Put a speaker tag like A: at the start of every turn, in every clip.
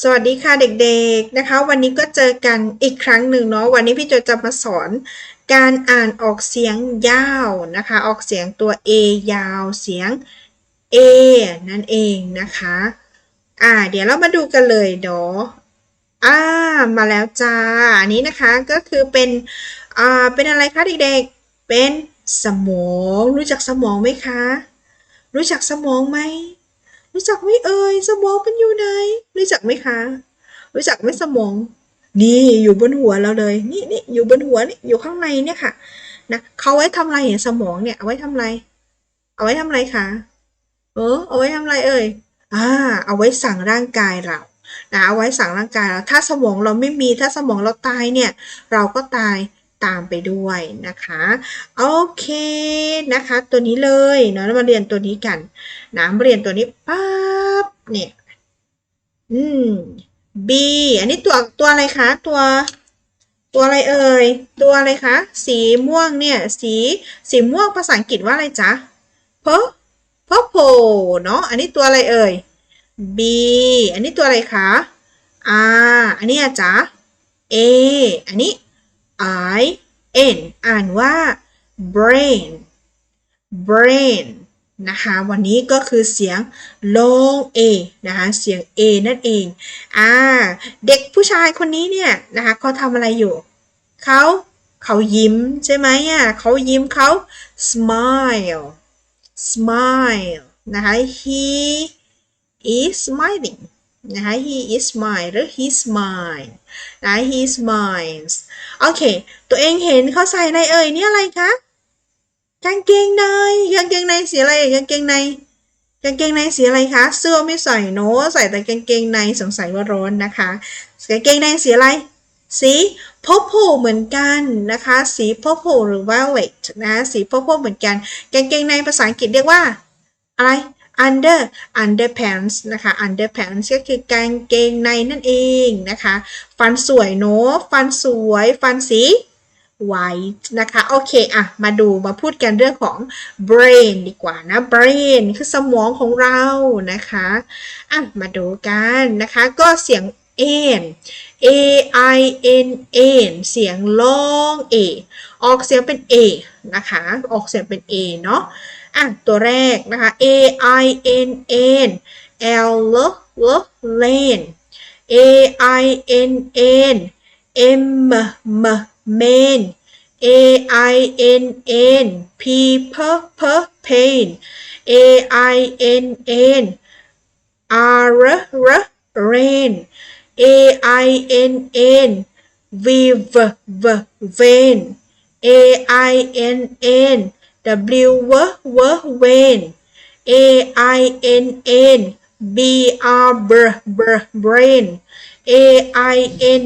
A: สวัสดีค่ะเด็กๆนะคะ วันนี้ก็เจอกันอีกครั้งหนึ่งเนาะวันนี้พี่โจจะมาสอน การอ่านออกเสียงยาวนะคะ ออกเสียงตัว A ยาวเสียง A นั่นเองนะคะ อ่า เดี๋ยวเรามาดูกันเลยเนาะอ่ามาแล้วจ้าอันนี้นะคะก็คือเป็นอ่าเป็นอะไรคะเด็กๆ เป็นสมอง รู้จักสมองไหมคะ รู้จักสมองไหม รู้จักไหมเอ่ยสมองเป็นอยู่ไหน รู้จักไหมคะ รู้จักไหมสมอง นี่อยู่บนหัวเราเลย นี่นี่อยู่บนหัวนี่อยู่ข้างในเนี่ยค่ะนะเขาไว้ทำอะไรเห็นสมองเนี่ยเอาไว้ทำอะไร เอาไว้ทำอะไรคะเออเอาไว้ทำอะไรเอ่ยอ่าเอาไว้สั่งร่างกายเรานะเอาไว้สั่งร่างกายเราถ้าสมองเราไม่มีถ้าสมองเราตายเนี่ย เราก็ตาย ตามไปด้วยนะคะโอเคนะคะ ตัวนี้เลยเนาะมาเรียนตัวนี้กันนะมาเรียนตัวนี้ปั๊บเนี่ยอืม B อันนี้ตัวตัวอะไรคะ ตัว ตัวอะไรเอ่ยตัวอะไรคะ สีม่วงเนี่ย สีสีม่วงภาษาอังกฤษว่าอะไรจ๊ะ pur purple เนาะอันนี้ตัวอะไรเอ่ย B อันนี้ตัวอะไรคะ R อันนี้อะจ๊ะ A อันนี้ I N อ่านว่า brain brain นะคะวันนี้ก็คือเสียง long a นะคะเสียง a นั่นเองอ่าเด็กผู้ชายคนนี้เนี่ยนะคะเขาทำอะไรอยู่เขาเขายิ้มใช่ไหมอะเขายิ้มเขา smile smile นะคะ he is smiling นะคะ he is smile หรือ he smile นะ he smiles โอเค ตัวเองเห็นเขาใส่อะไรเอ่ยนี่อะไรคะกางเกงในกางเกงในสีอะไรกางเกงในกางเกงในสีอะไรคะ เสื้อไม่ใส่เนอะใส่แต่กางเกงในสงสัยว่าร้อนนะคะกางเกงในสีอะไร สี purple เหมือนกันนะคะ สี purple หรือ violet นะ สี purple เหมือนกัน กางเกงในภาษาอังกฤษเรียกว่า อะไร under underpants นะคะ underpants ก็คือกางเกงในนั่นเองนะคะ ฟันสวยเนอะฟันสวย ฟันสี white นะคะ โอเคอะมาดูมาพูดกันเรื่องของ brain ดีกว่านะ brain คือสมองของเรานะคะอะมาดูกันนะคะ ก็เสียง n a i n n เสียง long a ออกเสียงเป็น a นะคะ ออกเสียงเป็น a เนาะ อะตัวแรกนะคะ a i n n l l l lane a i n n m m main a i n n p p p pain a i n n r r rain a i n n v v v vein a i n n w w w vein a i n n b r br br brain a i n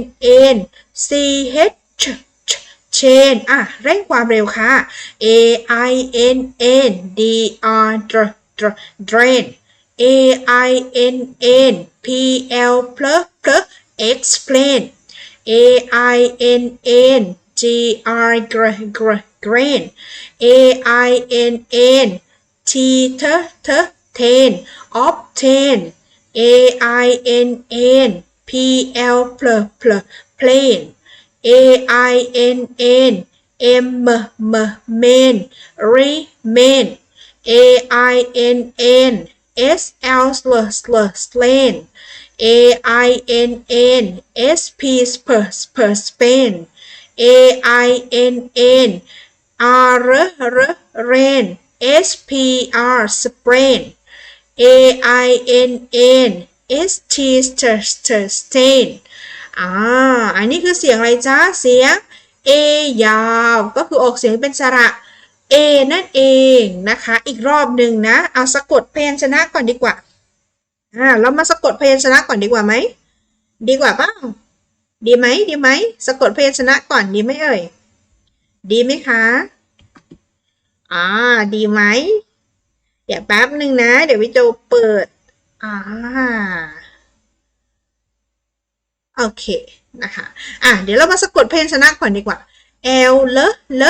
A: n c h ch ch chain อ่ะ เร่งความเร็วค่ะ a i n n d r dr dr drain a i n n p l pl pl explain a i n n g r gr gr grain a i n n. T t t ten obtain. A i n n. P l pl pl plane a i n n. M m main remain. A i n n. S l sl sl slain a i n n. S p per per spain a i n n r r rain s p r sprain a i n n s t st st stain อ่า อันนี้คือเสียงอะไรจ้าเสียง A ยาวก็คือออกเสียงเป็นสระ A นั่นเองนะคะ อีกรอบหนึ่งนะ เอาสะกดพยัญชนะก่อนดีกว่า อ่า เรามาสะกดพยัญชนะก่อนดีกว่าไหม ดีกว่าเปล่า ดีไหม ดีไหม สะกดพยัญชนะก่อนดีไหมเอ่ย ดีไหมคะ อ่า ดีไหม เดี๋ยวแป๊บหนึ่งนะ เดี๋ยววิโจเปิด อ่า โอเค นะคะ อะ เดี๋ยวเรามาสะกดเพยัญชนะก่อนดีกว่า L เลเล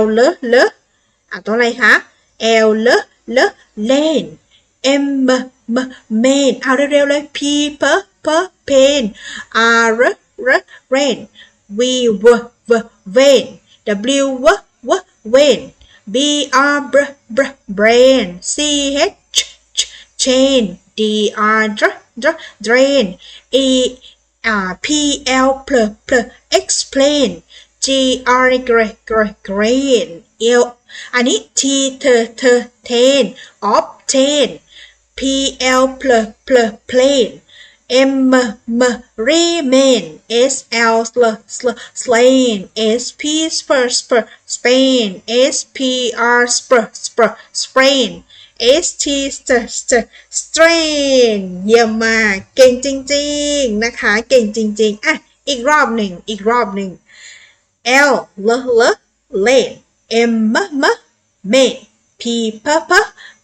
A: L เลเลอะตัวอะไรคะ L เลเล lane M M main เอาเร็วๆเลย P P P pain r r rain v v v vain w w w vain b r br br brain c h ch ch chain d r dr dr drain e r p l pl pl explain g r g r g r grain เอลอันนี้ t เธอเธอ tain obtain p l pl pl plain m m m remain s l sl sl slain s p spur spur spain s p r spur spur sprain s t st st strain เยี่ยมมาก เก่งจริงๆ นะคะ เก่งจริงๆ อ่ะ อีกรอบหนึ่ง อีกรอบหนึ่ง L l l lane M m m main P p p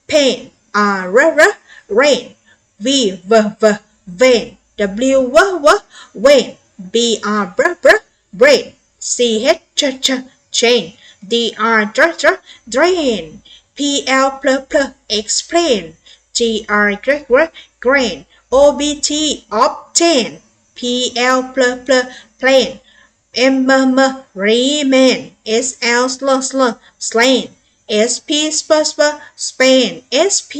A: pain R r r rain V v v vain W w w. Vain B r br br brain. C h ch ch. Chain. D r dr dr drain. P l pl pl explain. G r gr gr grain. O B T. Obtain. P l pl pl plain. M M. Remain. S L sl sl. Slain S P spur spur Spain S P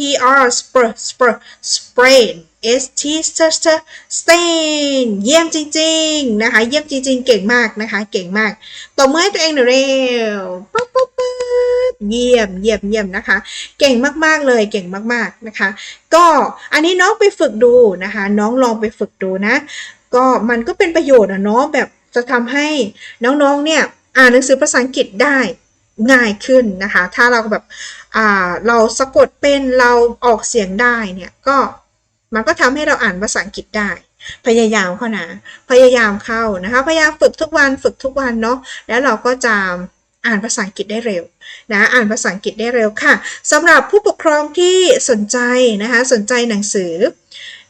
A: R spur spur sprain S T st st stain เยี่ยมจริงๆนะคะ เยี่ยมจริงๆ เก่งมากนะคะ เก่งมากตบมือให้ตัวเองหน่อยเร็วปั๊บปั๊บปั๊บเยี่ยมเยี่ยมเยี่ยมนะคะ เก่งมากๆเลย เก่งมากๆนะคะ ก็อันนี้น้องไปฝึกดูนะคะ น้องลองไปฝึกดูนะ ก็มันก็เป็นประโยชน์อะเนาะแบบจะทำให้น้องๆเนี่ยอ่านหนังสือภาษาอังกฤษได้ ง่ายขึ้นนะคะ ถ้าเราแบบเราสะกดเป็นเราออกเสียงได้เนี่ยก็มันก็ทำให้เราอ่านภาษาอังกฤษได้ พยายามเข้านะ พยายามเข้านะคะ พยายามฝึกทุกวันฝึกทุกวันเนาะแล้วเราก็จะอ่านภาษาอังกฤษได้เร็วนะอ่านภาษาอังกฤษได้เร็วค่ะสำหรับผู้ปกครองที่สนใจนะคะสนใจหนังสือ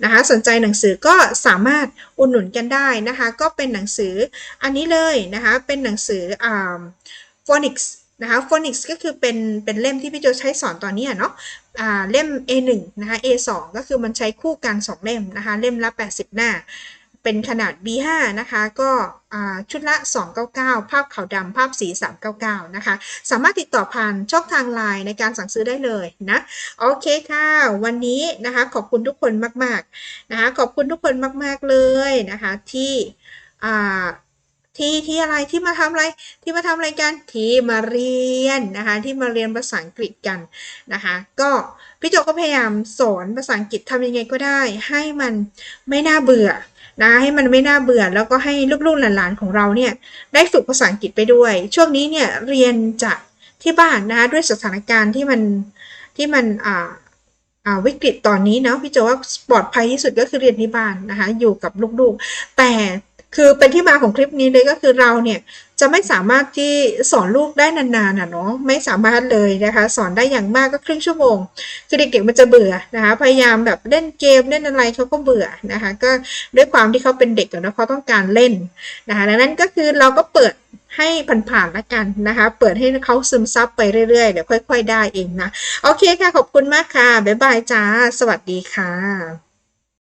A: นะคะสนใจหนังสือก็สามารถอุดหนุนกันได้นะคะ ก็เป็นหนังสืออันนี้เลยนะคะเป็นหนังสืออ่า phonics นะคะ phonics ก็คือเป็นเป็นเล่มที่พี่โจใช้สอนตอนนี้เนาะอ่าเล่ม A1 นะคะ A2 ก็คือมันใช้คู่กัน 2 เล่มนะคะเล่มละ 80 หน้า เป็นขนาด B5 นะคะก็ชุดละ 299 ภาพขาวดำภาพสี 399 นะคะ สามารถติดต่อผ่านช่องทางไลน์ในการสั่งซื้อได้เลยนะ โอเคค่ะ วันนี้นะคะขอบคุณทุกคนมากๆนะคะขอบคุณทุกคนมากๆเลยนะคะที่ ที่ที่อะไรที่มาทำอะไรที่มาทำอะไรกันที่มาเรียนนะคะที่มาเรียนภาษาอังกฤษกันนะคะก็พี่โจก็พยายามสอนภาษาอังกฤษทำยังไงก็ได้ ให้มันไม่น่าเบื่อนะให้มันไม่น่าเบื่อแล้วก็ให้ลูกๆหลานๆของเราเนี่ยได้ฝึกภาษาอังกฤษไปด้วย ช่วงนี้เนี่ยเรียนจากที่บ้านนะคะด้วยสถานการณ์ที่มันที่มันอ่าอ่าวิกฤตตอนนี้เนาะพี่โจว่าปลอดภัยที่สุดก็คือเรียนที่บ้านนะคะอยู่กับลูกๆ แต่ คือเป็นที่มาของคลิปนี้เลยก็คือเราเนี่ยจะไม่สามารถที่สอนลูกได้นานๆอะเนาะไม่สามารถเลยนะคะ สอนได้อย่างมากก็ครึ่งชั่วโมง คือเด็กๆมันจะเบื่อนะคะ พยายามแบบเล่นเกมเล่นอะไรเขาก็เบื่อนะคะ ก็ด้วยความที่เขาเป็นเด็กอะเนะเขาต้องการเล่นนะคะดังนั้นก็คือเราก็เปิดให้ผ่านๆและกันนะคะ เปิดให้เขาซึมซับไปเรื่อยๆเดี๋ยวค่อย ๆ ได้เองนะ โอเคค่ะ ขอบคุณมากค่ะ บ๊ายบายจ้า สวัสดีค่ะ